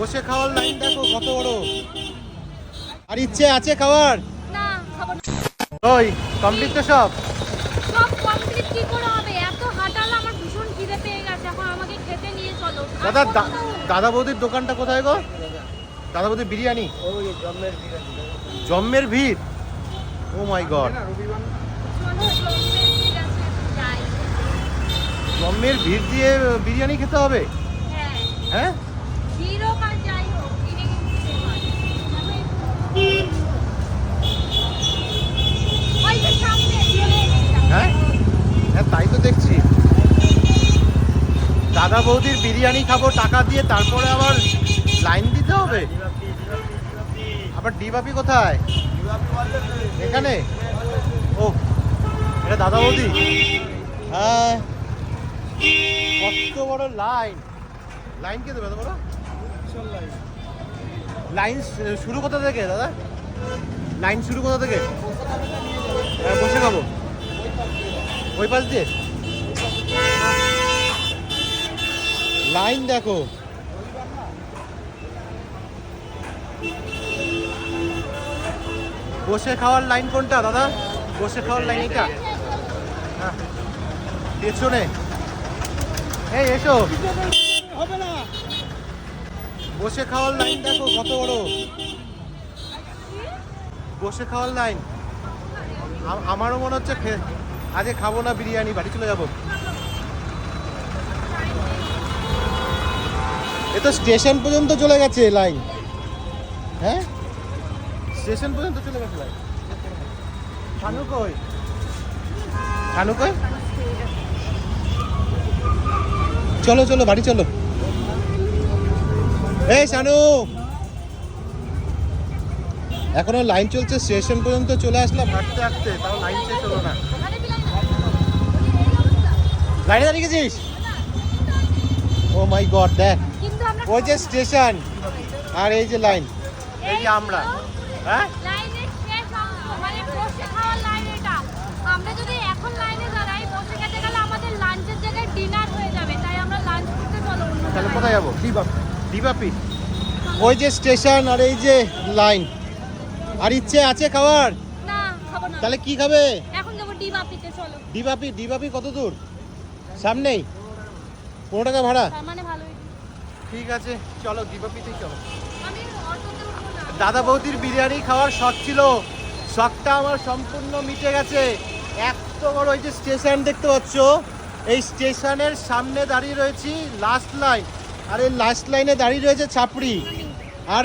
বসে খাওয়ার লাইন দেখো কত বড়। আর ইচ্ছে আছে খাওয়ার? না খাব ওই কমপ্লিট তো সব? সব কমপ্লিট কি করে হবে? এত হাঁটালে আমার ভীষণ খিদে পেয়ে গেছে। এখন আমাকে খেতে নিয়ে চলো। দাদা দাদা বৌদির দোকানটা কোথায় গো? দাদা বৌদির বিরিয়ানি? জম্মের ভিড়। ও মাই গড জম্মের ভিড়। জম্মের দিয়ে বিরিয়ানি খেতে হবে? হ্যাঁ হ্যাঁ ভিড় হোক আর যাই হোক কিনে কিন্তু খেতে হবে। ওই যে সামনে চলে এসেছে। হ্যাঁ হ্যাঁ তাই তো দেখছি দাদা বৌদির বিরিয়ানি খাব টাকা দিয়ে তারপরে আবার লাইন দিতে হবে? আবার ডিবাপি কোথায়? এখানে? ও এটা দাদা বৌদি? হ্যাঁ। কত বড় লাইন। লাইন কে দেবে বড় লাইন শুরু কোথা থেকে দাদা? লাইন শুরু কোথা থেকে? হ্যাঁ, বসে খাব। ওই পাশ দিয়ে? লাইন দেখো। বসে খাওয়ার লাইন কোনটা, দাদা? বসে খাওয়ার লাইন এটা হ্যাঁ। পেছনে এই, এসো। হবে না বসে খাওয়ার লাইন দেখো, কত বড়। বসে খাওয়ার লাইন। আমারও মনে হচ্ছে আজকে খাব না বিরিয়ানি, বাড়ি চলে যাব। এ তো স্টেশন পর্যন্ত চলে গেছে লাইন। হ্যাঁ? স্টেশন পর্যন্ত চলে গেছে লাইন। শানু কই? শানু কই? চলো চলো বাড়ি চলো। এই শানু এখনও লাইন চলছে স্টেশন পর্যন্ত চলে আসলাম। হাঁটতে হাঁটতে তাও লাইন শেষ হলো না। লাইন দাঁড়িয়ে গেছিস? ও মাই গড দেখ। ওই যে স্টেশন। আর এই যে লাইন। এই যে আমরা। হ্যাঁ? মানে বসে খাওয়ার লাইন এটা। আমরা যদি এখন লাইনে দাঁড়াই বসে খেতে গেলে আমাদের লাঞ্চের জায়গায় ডিনার হয়ে যাবে। তাই আমরা লাঞ্চ করতে চলো তাহলে কোথায় যাব? ওই যে স্টেশন আর এই যে লাইন। আর ইচ্ছে আছে খাওয়ার? না খাব না। তাহলে কি খাবে? এখন যাব ডিবাপিতে চলো। ডিবাপি ডিবাপি কত দূর? সামনেই? পনেরো টাকা ভাড়া। মানে ঠিক আছে চলো দীপাপিতে চলো। দাদা বৌদির বিরিয়ানি খাওয়ার শখ ছিল। শখটা আমার সম্পূর্ণ মিটে গেছে। এত বড় ওই যে স্টেশন দেখতে পাচ্ছ এই স্টেশনের সামনে দাঁড়িয়ে রয়েছি লাস্ট লাইন আর এই লাস্ট লাইনে দাঁড়িয়ে রয়েছে ছাপড়ি। আর আর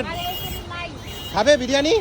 খাবে বিরিয়ানি?